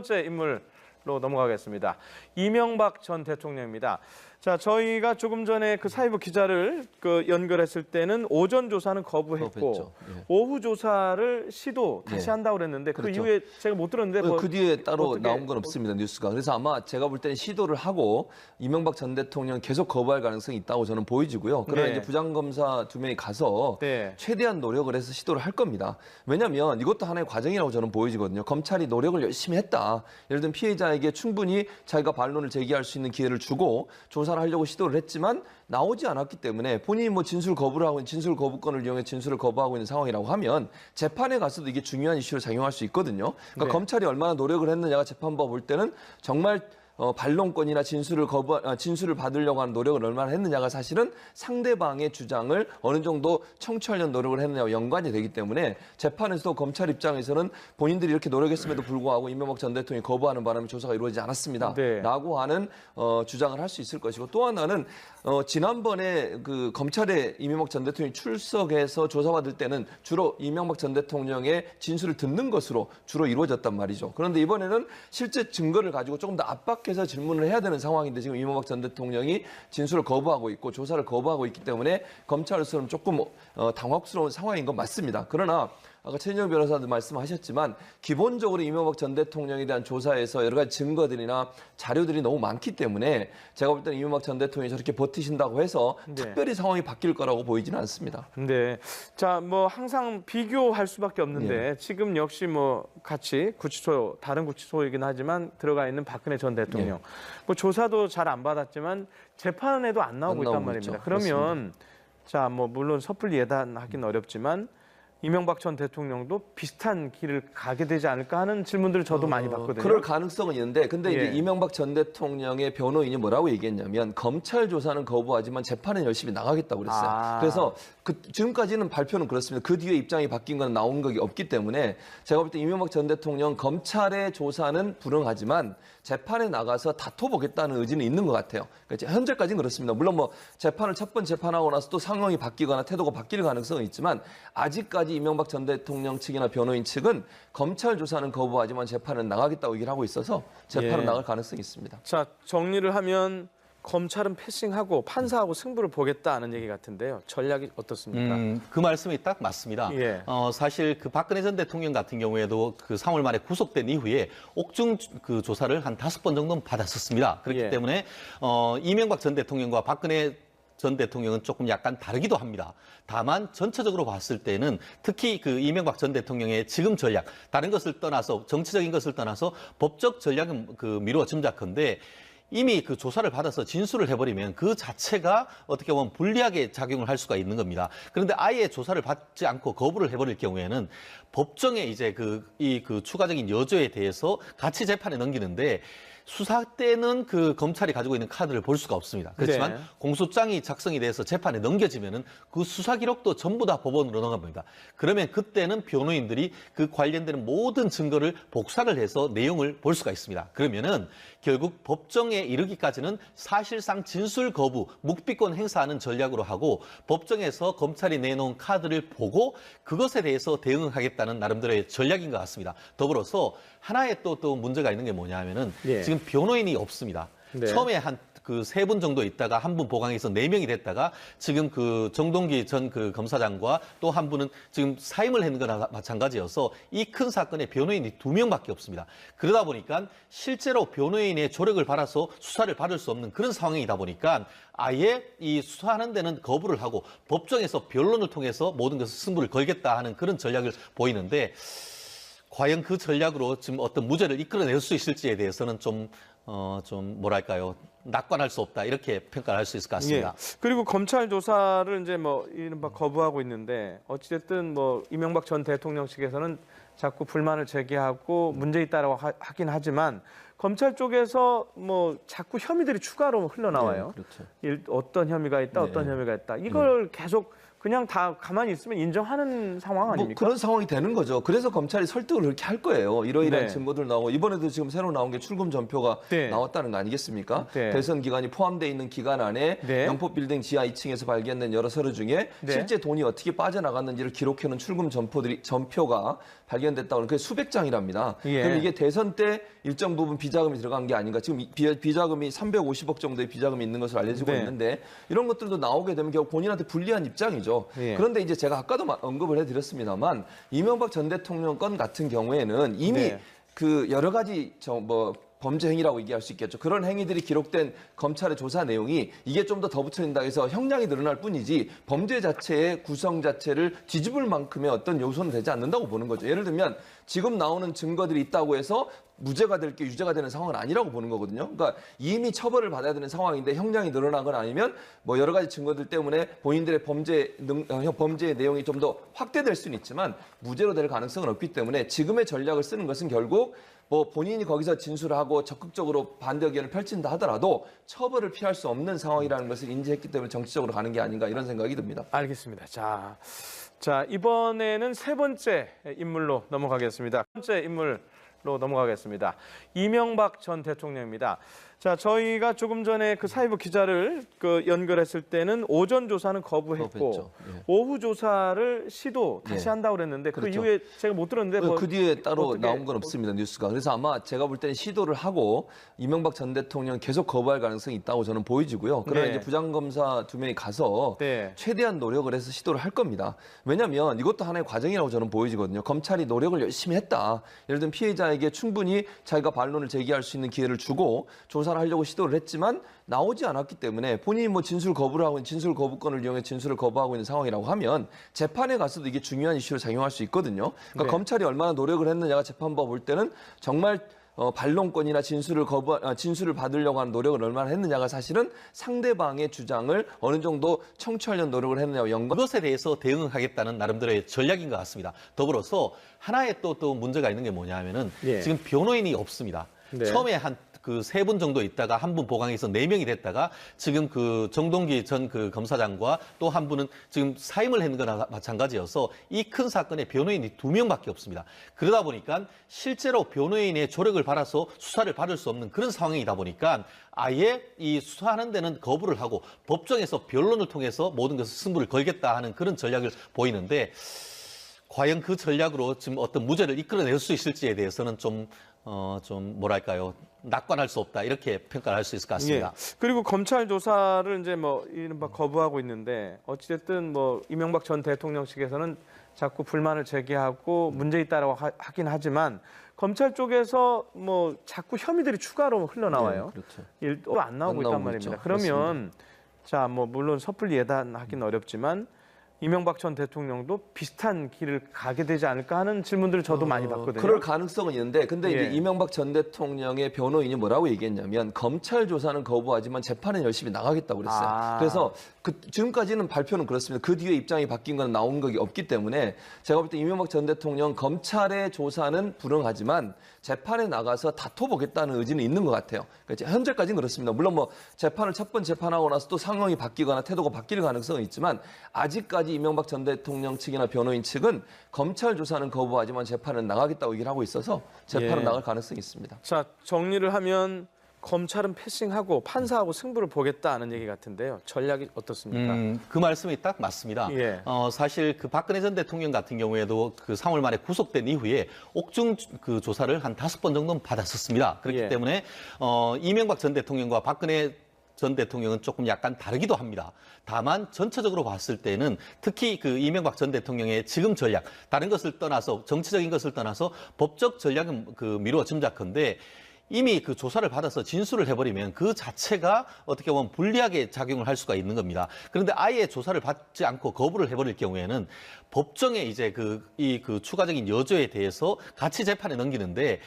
번째 인물로 넘어가겠습니다. 이명박 전 대통령입니다. 자, 저희가 조금 전에 그 사회부 기자를 그 연결했을 때는 오전 조사는 거부했고. 예. 오후 조사를 시도 다시 예. 한다고 그랬는데 그 그렇죠. 이후에 제가 못 들었는데 뭐그 뒤에 따로 나온 건 없습니다 뉴스가 그래서 아마 제가 볼 때는 시도를 하고 이명박 전 대통령 계속 거부할 가능성이 있다고 저는 보여지고요 그러나 네. 이제 부장검사 두 명이 가서 네. 최대한 노력을 해서 시도를 할 겁니다 왜냐하면 이것도 하나의 과정이라고 저는 보여지거든요 검찰이 노력을 열심히 했다 예를 들면 피해자에게 충분히 자기가 반론을 제기할 수 있는 기회를 주고 조사 를 하려고 시도를 했지만 나오지 않았기 때문에 본인이 뭐 진술 거부를 하고 진술 거부권을 이용해 진술을 거부하고 있는 상황이라고 하면 재판에 가서도 이게 중요한 이슈로 작용할 수 있거든요. 그러니까 네. 검찰이 얼마나 노력을 했느냐가 재판부 볼 때는 정말 어, 반론권이나 진술을 거부 아, 진술을 받으려고 하는 노력을 얼마나 했느냐가 사실은 상대방의 주장을 어느 정도 청취하려는 노력을 했느냐와 연관이 되기 때문에 재판에서도 검찰 입장에서는 본인들이 이렇게 노력했음에도 불구하고 이명박 전 대통령이 거부하는 바람에 조사가 이루어지지 않았습니다. 네. 라고 하는 어, 주장을 할 수 있을 것이고 또 하나는 어, 지난번에 그 검찰에 이명박 전 대통령이 출석해서 조사받을 때는 주로 이명박 전 대통령의 진술을 듣는 것으로 주로 이루어졌단 말이죠. 그런데 이번에는 실제 증거를 가지고 조금 더 압박해 서 질문을 해야 되는 상황인데 지금 이명박 전 대통령이 진술을 거부하고 있고 조사를 거부하고 있기 때문에 검찰로서는 조금 어, 당혹스러운 상황인 건 맞습니다. 그러나 아까 최진영 변호사도 말씀하셨지만 기본적으로 이명박 전 대통령에 대한 조사에서 여러 가지 증거들이나 자료들이 너무 많기 때문에 제가 볼 때는 이명박 전 대통령이 저렇게 버티신다고 해서 네. 특별히 상황이 바뀔 거라고 보이지는 않습니다. 네. 자, 뭐 항상 비교할 수밖에 없는데 예. 지금 역시 뭐 같이 구치소 다른 구치소이긴 하지만 들어가 있는 박근혜 전 대통령. 예. 뭐 조사도 잘 안 받았지만 재판에도 안 나오고 안 있단 말입니다. 있죠. 그러면 자, 뭐 물론 섣불리 예단하기는 어렵지만 이명박 전 대통령도 비슷한 길을 가게 되지 않을까 하는 질문들을 저도 많이 어, 받거든요. 그럴 가능성은 있는데, 근데 예. 이제 이명박 전 대통령의 변호인이 뭐라고 얘기했냐면 검찰 조사는 거부하지만 재판은 열심히 나가겠다고 그랬어요. 아. 그래서 그 지금까지는 발표는 그렇습니다. 그 뒤에 입장이 바뀐 건 나온 게 없기 때문에 제가 볼 때 이명박 전 대통령 검찰의 조사는 불응하지만 재판에 나가서 다퉈보겠다는 의지는 있는 것 같아요. 그러니까 현재까지는 그렇습니다. 물론 뭐 재판을 첫 번 재판하고 나서 또 상황이 바뀌거나 태도가 바뀔 가능성은 있지만 아직까지 이명박 전 대통령 측이나 변호인 측은 검찰 조사는 거부하지만 재판은 나가겠다고 얘기를 하고 있어서 재판은 예. 나갈 가능성이 있습니다. 자, 정리를 하면 검찰은 패싱하고 판사하고 승부를 보겠다는 얘기 같은데요. 전략이 어떻습니까? 음, 그 말씀이 딱 맞습니다. 예. 어, 사실 그 박근혜 전 대통령 같은 경우에도 그 3월 말에 구속된 이후에 옥중 그 조사를 한 다섯 번 정도는 받았었습니다. 그렇기 예. 때문에 어, 이명박 전 대통령과 박근혜 전 대통령은 조금 약간 다르기도 합니다. 다만 전체적으로 봤을 때는 특히 그 이명박 전 대통령의 지금 전략, 다른 것을 떠나서 정치적인 것을 떠나서 법적 전략은 그 미루어 짐작컨대 이미 그 조사를 받아서 진술을 해버리면 그 자체가 어떻게 보면 불리하게 작용을 할 수가 있는 겁니다. 그런데 아예 조사를 받지 않고 거부를 해버릴 경우에는 법정에 이제 그, 이 그 추가적인 여조에 대해서 같이 재판에 넘기는데 수사 때는 그 검찰이 가지고 있는 카드를 볼 수가 없습니다. 그렇지만 네. 공소장이 작성이 돼서 재판에 넘겨지면은 그 수사 기록도 전부 다 법원으로 넘어갑니다. 그러면 그때는 변호인들이 그 관련되는 모든 증거를 복사를 해서 내용을 볼 수가 있습니다. 그러면은 결국 법정에 이르기까지는 사실상 진술 거부, 묵비권 행사하는 전략으로 하고 법정에서 검찰이 내놓은 카드를 보고 그것에 대해서 대응하겠다는 나름대로의 전략인 것 같습니다. 더불어서 하나의 또, 또 문제가 있는 게 뭐냐 하면은 예. 지금 변호인이 없습니다. 네. 처음에 한 그 세 분 정도 있다가 한 분 보강해서 네 명이 됐다가 지금 그 정동기 전 그 검사장과 또 한 분은 지금 사임을 했는 거나 마찬가지여서 이 큰 사건에 변호인이 두 명밖에 없습니다. 그러다 보니까 실제로 변호인의 조력을 받아서 수사를 받을 수 없는 그런 상황이다 보니까 아예 이 수사하는 데는 거부를 하고 법정에서 변론을 통해서 모든 것을 승부를 걸겠다 하는 그런 전략을 보이는데 과연 그 전략으로 지금 어떤 무죄를 이끌어낼 수 있을지에 대해서는 좀, 어, 좀 뭐랄까요. 낙관할 수 없다. 이렇게 평가를 할 수 있을 것 같습니다. 예. 그리고 검찰 조사를 이제 뭐 이른바 거부하고 있는데 어찌됐든 뭐 이명박 전 대통령 측에서는 자꾸 불만을 제기하고 문제 있다라고 하, 하긴 하지만 검찰 쪽에서 뭐 자꾸 혐의들이 추가로 흘러나와요. 네, 그렇죠. 일- 어떤 혐의가 있다, 네. 어떤 혐의가 있다. 이걸 계속 그냥 다 가만히 있으면 인정하는 상황 뭐 아닙니까? 그런 상황이 되는 거죠. 그래서 검찰이 설득을 그렇게 할 거예요. 이러이러한 네. 증거들 나오고 이번에도 지금 새로 나온 게 출금 전표가 네. 나왔다는 거 아니겠습니까? 네. 대선 기간이 포함되어 있는 기간 안에 네. 영포 빌딩 지하 2층에서 발견된 여러 서류 중에 네. 실제 돈이 어떻게 빠져나갔는지를 기록해 놓은 출금 전표들이 전표가 발견됐다고 하는 그게 수백 장이랍니다. 예. 그럼 이게 대선 때 일정 부분 비자금이 들어간 게 아닌가? 지금 이 비, 비자금이 350억 정도의 비자금이 있는 것으로 알려지고 네. 있는데 이런 것들도 나오게 되면 결국 본인한테 불리한 입장이죠. 예. 그런데 이제 제가 아까도 마- 언급을 해드렸습니다만 이명박 전 대통령 건 같은 경우에는 이미 네. 그 여러 가지 저뭐 범죄 행위라고 얘기할 수 있겠죠. 그런 행위들이 기록된 검찰의 조사 내용이 이게 좀 더 덧붙여진다 해서 형량이 늘어날 뿐이지 범죄 자체의 구성 자체를 뒤집을 만큼의 어떤 요소는 되지 않는다고 보는 거죠. 예를 들면 지금 나오는 증거들이 있다고 해서 무죄가 될 게 유죄가 되는 상황은 아니라고 보는 거거든요. 그러니까 이미 처벌을 받아야 되는 상황인데 형량이 늘어나거나 아니면 뭐 여러 가지 증거들 때문에 본인들의 범죄 능, 어, 형- 범죄의 내용이 좀 더 확대될 수는 있지만 무죄로 될 가능성은 없기 때문에 지금의 전략을 쓰는 것은 결국 뭐 본인이 거기서 진술을 하고 적극적으로 반대 의견을 펼친다 하더라도 처벌을 피할 수 없는 상황이라는 것을 인지했기 때문에 정치적으로 가는 게 아닌가 이런 생각이 듭니다. 알겠습니다. 자, 자 이번에는 세 번째 인물로 넘어가겠습니다. 세 번째 인물 로 넘어가겠습니다. 이명박 전 대통령입니다. 자, 저희가 조금 전에 그 사회부 기자를 그 연결했을 때는 오전 조사는 거부했고. 예. 오후 조사를 시도 다시 예. 한다고 그랬는데 그 그렇죠. 이후에 제가 못 들었는데 뭐그 뒤에 따로 어떻게- 나온 건 없습니다 뉴스가 그래서 아마 제가 볼 때는 시도를 하고 이명박 전 대통령 계속 거부할 가능성이 있다고 저는 보여지고요 그러나 네. 이제 부장검사 두 명이 가서 네. 최대한 노력을 해서 시도를 할 겁니다 왜냐하면 이것도 하나의 과정이라고 저는 보여지거든요 검찰이 노력을 열심히 했다 예를 들면 피해자에게 충분히 자기가 반론을 제기할 수 있는 기회를 주고 조사 를 하려고 시도를 했지만 나오지 않았기 때문에 본인이 뭐 진술 거부를 하고 진술 거부권을 이용해 진술을 거부하고 있는 상황이라고 하면 재판에 가서도 이게 중요한 이슈로 작용할 수 있거든요. 그러니까 네. 검찰이 얼마나 노력을 했느냐가 재판부가 볼 때는 정말 어, 반론권이나 진술을 거부 아, 진술을 받으려고 하는 노력을 얼마나 했느냐가 사실은 상대방의 주장을 어느 정도 청취하려는 노력을 했느냐와 연관. 그것에 대해서 대응하겠다는 나름대로의 전략인 것 같습니다. 더불어서 하나의 또, 또 문제가 있는 게 뭐냐면은 예. 지금 변호인이 없습니다. 네. 처음에 한 그 세 분 정도 있다가 한 분 보강해서 네 명이 됐다가 지금 그 정동기 전 그 검사장과 또 한 분은 지금 사임을 했는 거나 마찬가지여서 이 큰 사건에 변호인이 두 명밖에 없습니다. 그러다 보니까 실제로 변호인의 조력을 받아서 수사를 받을 수 없는 그런 상황이다 보니까 아예 이 수사하는 데는 거부를 하고 법정에서 변론을 통해서 모든 것을 승부를 걸겠다 하는 그런 전략을 보이는데 과연 그 전략으로 지금 어떤 무죄를 이끌어낼 수 있을지에 대해서는 좀, 어, 좀 뭐랄까요. 낙관할 수 없다. 이렇게 평가를 할 수 있을 것 같습니다. 예. 그리고 검찰 조사를 이제 뭐 이른바 거부하고 있는데 어찌됐든 뭐 이명박 전 대통령 측에서는 자꾸 불만을 제기하고 문제 있다라고 하, 하긴 하지만 검찰 쪽에서 뭐 자꾸 혐의들이 추가로 흘러나와요. 네, 그렇죠. 일도 안 나오고 안 있단 나오고 말입니다. 있죠. 그러면 자뭐 물론 섣불리 예단하기는 어렵지만 이명박 전 대통령도 비슷한 길을 가게 되지 않을까 하는 질문들을 저도 많이 어, 받거든요. 그럴 가능성은 있는데, 근데 예. 이제 이명박 전 대통령의 변호인이 뭐라고 얘기했냐면 검찰 조사는 거부하지만 재판은 열심히 나가겠다고 그랬어요. 아. 그래서 그 지금까지는 발표는 그렇습니다. 그 뒤에 입장이 바뀐 건 나온 것이 없기 때문에 제가 볼 때 이명박 전 대통령 검찰의 조사는 불응하지만 재판에 나가서 다퉈보겠다는 의지는 있는 것 같아요. 그러니까 현재까지는 그렇습니다. 물론 뭐 재판을 첫 번 재판하고 나서 또 상황이 바뀌거나 태도가 바뀔 가능성은 있지만 아직까지 이명박 전 대통령 측이나 변호인 측은 검찰 조사는 거부하지만 재판은 나가겠다고 얘기를 하고 있어서 재판은 예. 나갈 가능성이 있습니다. 자 정리를 하면 검찰은 패싱하고 판사하고 승부를 보겠다는 얘기 같은데요. 전략이 어떻습니까? 음, 그 말씀이 딱 맞습니다. 예. 어, 사실 그 박근혜 전 대통령 같은 경우에도 그 3월 말에 구속된 이후에 옥중 그 조사를 한 다섯 번 정도는 받았었습니다. 그렇기 예. 때문에 어, 이명박 전 대통령과 박근혜 전 대통령은 조금 약간 다르기도 합니다. 다만 전체적으로 봤을 때는 특히 그 이명박 전 대통령의 지금 전략, 다른 것을 떠나서 정치적인 것을 떠나서 법적 전략은 그 미루어 짐작컨대 이미 그 조사를 받아서 진술을 해버리면 그 자체가 어떻게 보면 불리하게 작용을 할 수가 있는 겁니다. 그런데 아예 조사를 받지 않고 거부를 해버릴 경우에는 법정에 이제 그 이 그 추가적인 여조에 대해서 같이 재판에 넘기는데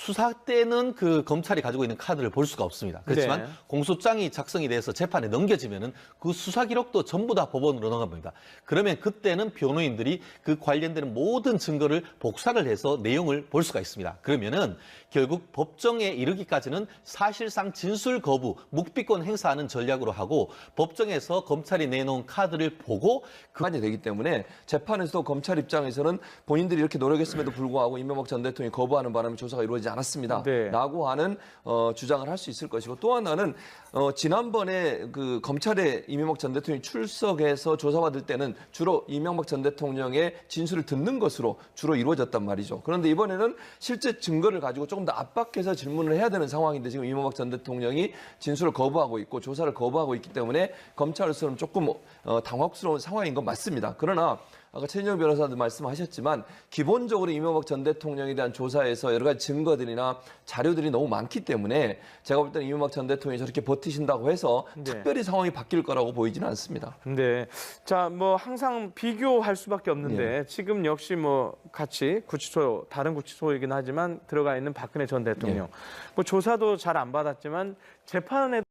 수사 때는 그 검찰이 가지고 있는 카드를 볼 수가 없습니다. 그렇지만 네. 공소장이 작성이 돼서 재판에 넘겨지면은 그 수사 기록도 전부 다 법원으로 넘어갑니다. 그러면 그때는 변호인들이 그 관련되는 모든 증거를 복사를 해서 내용을 볼 수가 있습니다. 그러면은 결국 법정에 이르기까지는 사실상 진술 거부, 묵비권 행사하는 전략으로 하고 법정에서 검찰이 내놓은 카드를 보고 그만이 되기 때문에 재판에서도 검찰 입장에서는 본인들이 이렇게 노력했음에도 불구하고 이명박 전 대통령이 거부하는 바람에 조사가 이루어지지 않았습니다. 네. 라고 하는 어, 주장을 할 수 있을 것이고 또 하나는 어, 지난번에 그 검찰에 이명박 전 대통령이 출석해서 조사받을 때는 주로 이명박 전 대통령의 진술을 듣는 것으로 주로 이루어졌단 말이죠. 그런데 이번에는 실제 증거를 가지고 조금 더 압박해서 질문을 해야 되는 상황인데 지금 이명박 전 대통령이 진술을 거부하고 있고 조사를 거부하고 있기 때문에 검찰로서는 조금 어, 당혹스러운 상황인 건 맞습니다. 그러나 아까 최진영 변호사도 말씀하셨지만 기본적으로 이명박 전 대통령에 대한 조사에서 여러 가지 증거들이나 자료들이 너무 많기 때문에 제가 볼 때는 이명박 전 대통령이 저렇게 버티신다고 해서 네. 특별히 상황이 바뀔 거라고 보이지는 않습니다. 네. 자, 뭐 항상 비교할 수밖에 없는데 예. 지금 역시 뭐 같이 구치소 다른 구치소이긴 하지만 들어가 있는 박근혜 전 대통령. 예. 뭐 조사도 잘 안 받았지만 재판에